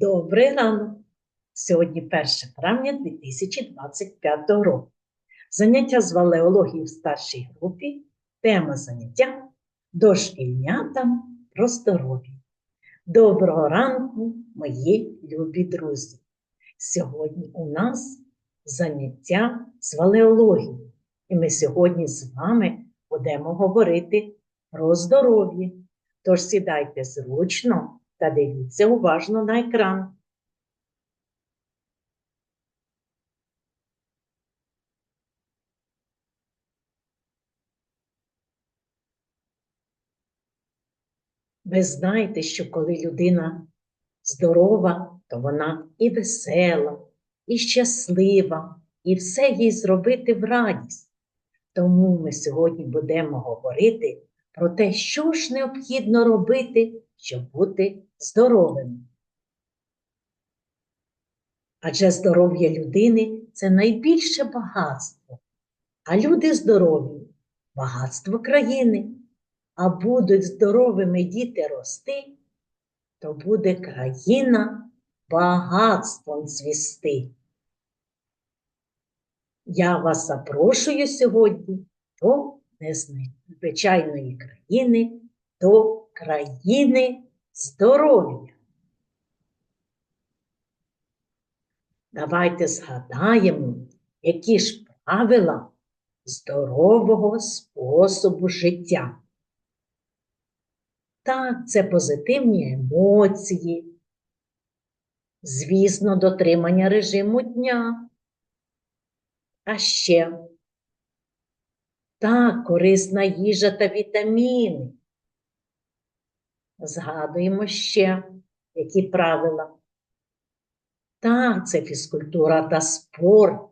Добрий ранок! Сьогодні 1 травня 2025 року. Заняття з валеології в старшій групі. Тема заняття дошкільнятам про здоров'я. Доброго ранку, мої любі друзі! Сьогодні у нас заняття з валеології. І ми сьогодні з вами будемо говорити про здоров'я. Тож сідайте зручно та дивіться уважно на екран. Ви знаєте, що коли людина здорова, то вона і весела, і щаслива, і все їй зробити в радість. Тому ми сьогодні будемо говорити про те, що ж необхідно робити, щоб бути здоровим. Адже здоров'я людини це найбільше багатство, а люди здорові багатство країни. А будуть здоровими діти рости, то буде країна багатством цвісти. Я вас запрошую сьогодні до незвичайної країни, до країни здоров'я. Давайте згадаємо, які ж правила здорового способу життя. Так, це позитивні емоції, звісно, дотримання режиму дня. А ще так, корисна їжа та вітаміни. Згадуємо ще, які правила. Так, це фізкультура та спорт,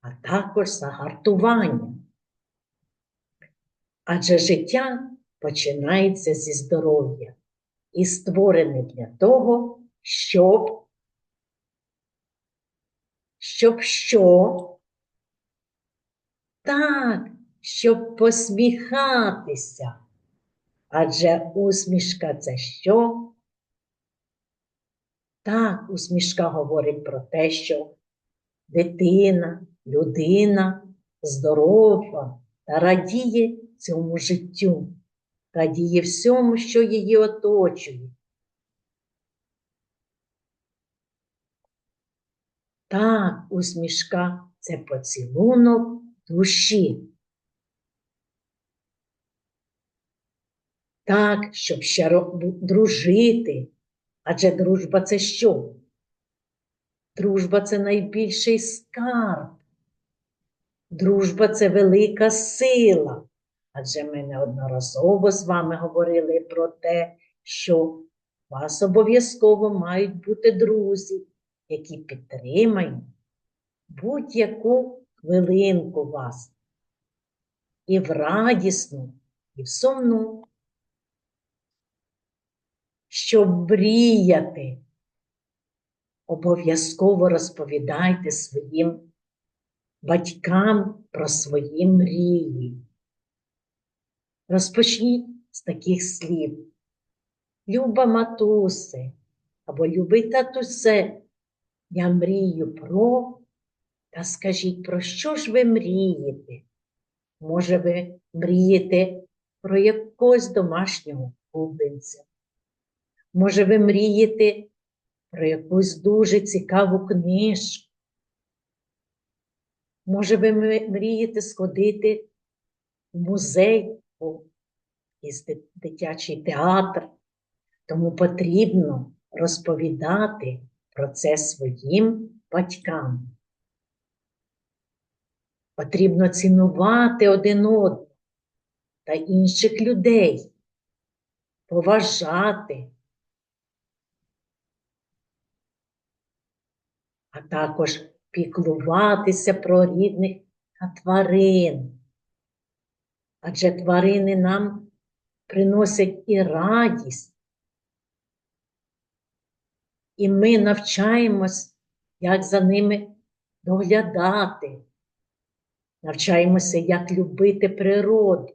а також загартування. Адже життя починається зі здоров'я і створене для того, щоб, щоб що? Так, щоб посміхатися. Адже усмішка це що? Так, усмішка говорить про те, що дитина, людина здорова та радіє цьому життю радіє всьому, що її оточує. Так, усмішка це поцілунок душі. Так, щоб ще дружити. Адже дружба це що? Дружба це найбільший скарб. Дружба це велика сила. Адже ми неодноразово з вами говорили про те, що у вас обов'язково мають бути друзі, які підтримають будь-яку хвилинку вас. І в радісну, і в сумну. Щоб мріяти, обов'язково розповідайте своїм батькам про свої мрії. Розпочніть з таких слів. Люба матусе або любий татусе, я мрію про, та скажіть, про що ж ви мрієте? Може, ви мрієте про якогось домашнього улюбленця? Може, ви мрієте про якусь дуже цікаву книжку? Може, ви мрієте сходити в музей із дитячий театр, тому потрібно розповідати про це своїм батькам. Потрібно цінувати один одного та інших людей, поважати, а також піклуватися про рідних та тварин адже тварини нам приносять і радість. І ми навчаємось, як за ними доглядати, навчаємося, як любити природу.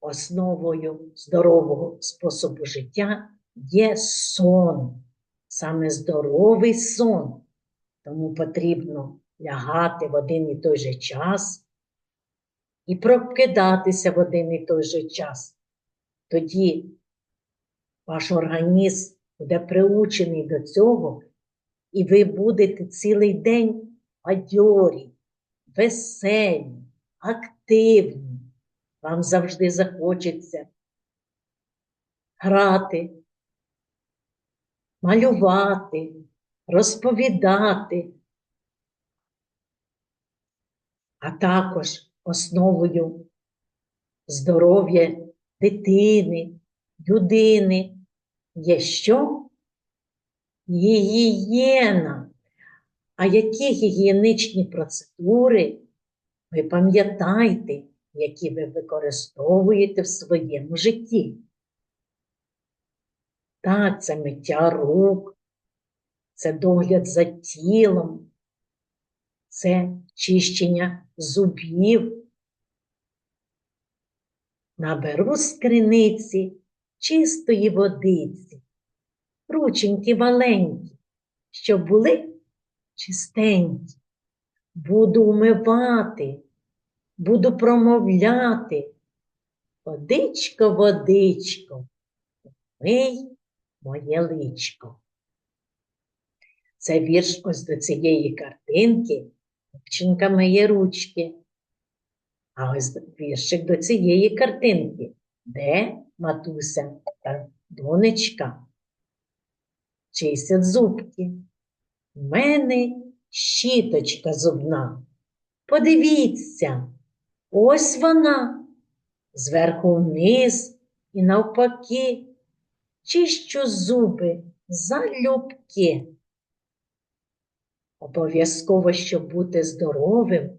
основою здорового способу життя є сон, саме здоровий сон. Тому потрібно лягати в один і той же час і прокидатися в один і той же час. Тоді ваш організм буде приучений до цього, і ви будете цілий день бадьорі, веселі, активні. Вам завжди захочеться грати, малювати, розповідати, а також основою здоров'я дитини, людини є що? Гігієна. А які гігієничні процедури ви пам'ятаєте, які ви використовуєте в своєму житті? Так, це миття рук, це догляд за тілом, це чищення зубів. Наберу з криниці чистої водиці, рученьки маленькі, щоб були чистенькі. Буду умивати, буду промовляти. Водичко, водичко, мий моє личко. Це вірш ось до цієї картинки, дівчинка миє ручки. А ось віршик до цієї картинки, де матуся та донечка чистять зубки. У мене щіточка зубна. Подивіться, ось вона, зверху вниз і навпаки, чищу зуби залюбки. Обов'язково, щоб бути здоровим,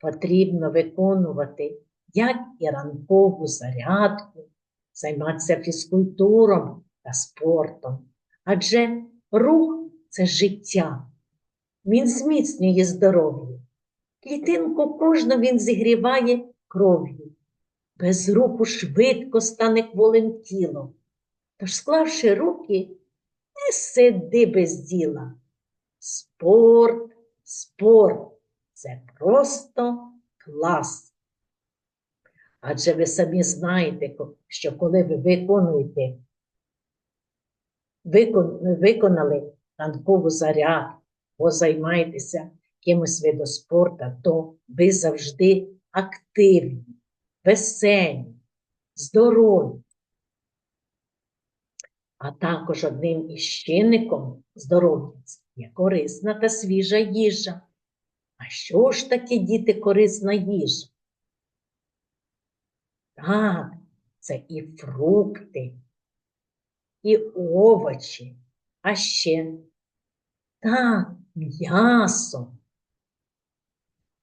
потрібно виконувати як і ранкову зарядку, займатися фізкультуром та спортом. Адже рух це життя. Він зміцнює здоров'я. Клітинку кожну він зігріває кров'ю. Без руху швидко стане кволим тілом. Тож, склавши руки, не сиди без діла. Спорт, спорт це просто клас. Адже ви самі знаєте, що коли ви виконуєте, викон, виконали ранкову зарядку, або займаєтеся якимось видом спорту, то ви завжди активні, веселі, здорові. А також одним із чинником здоров'я є корисна та свіжа їжа. А що ж таке, діти, корисна їжа? Так, це і фрукти, і овочі, а ще так, м'ясо.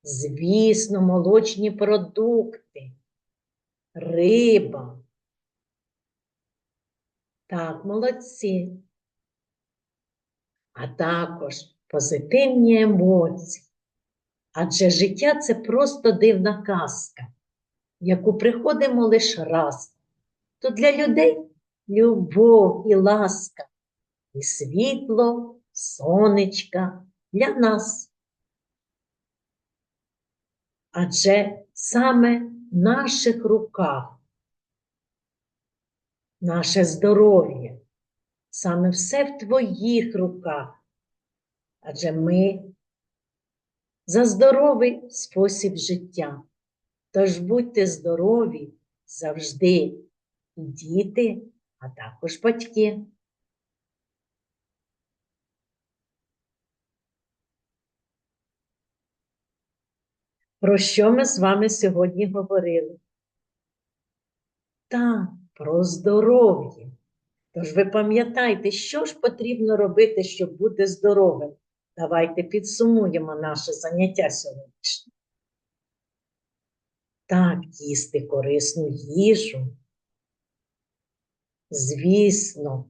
Звісно, молочні продукти, риба. Так, молодці. А також позитивні емоції. Адже життя це просто дивна казка, яку приходимо лише раз. То для людей любов і ласка, і світло сонечка для нас. Адже саме в наших руках наше здоров'я, саме все в твоїх руках. Адже ми за здоровий спосіб життя. Тож будьте здорові завжди і діти, а також батьки. Про що ми з вами сьогодні говорили? Так, про здоров'я. Тож ви пам'ятайте, що ж потрібно робити, щоб бути здоровим. Давайте підсумуємо наше заняття сьогоднішнє. Так, їсти корисну їжу. Звісно,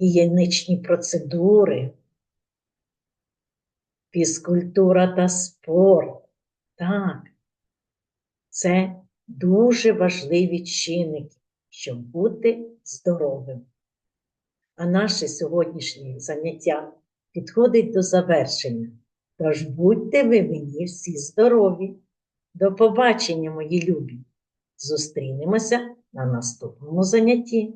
гігієничні процедури фізкультура та спорт. Так, це дуже важливі чинники, щоб бути здоровим. А наше сьогоднішнє заняття підходить до завершення. Тож будьте ви мені всі здорові. До побачення, мої любі! Зустрінемося на наступному занятті.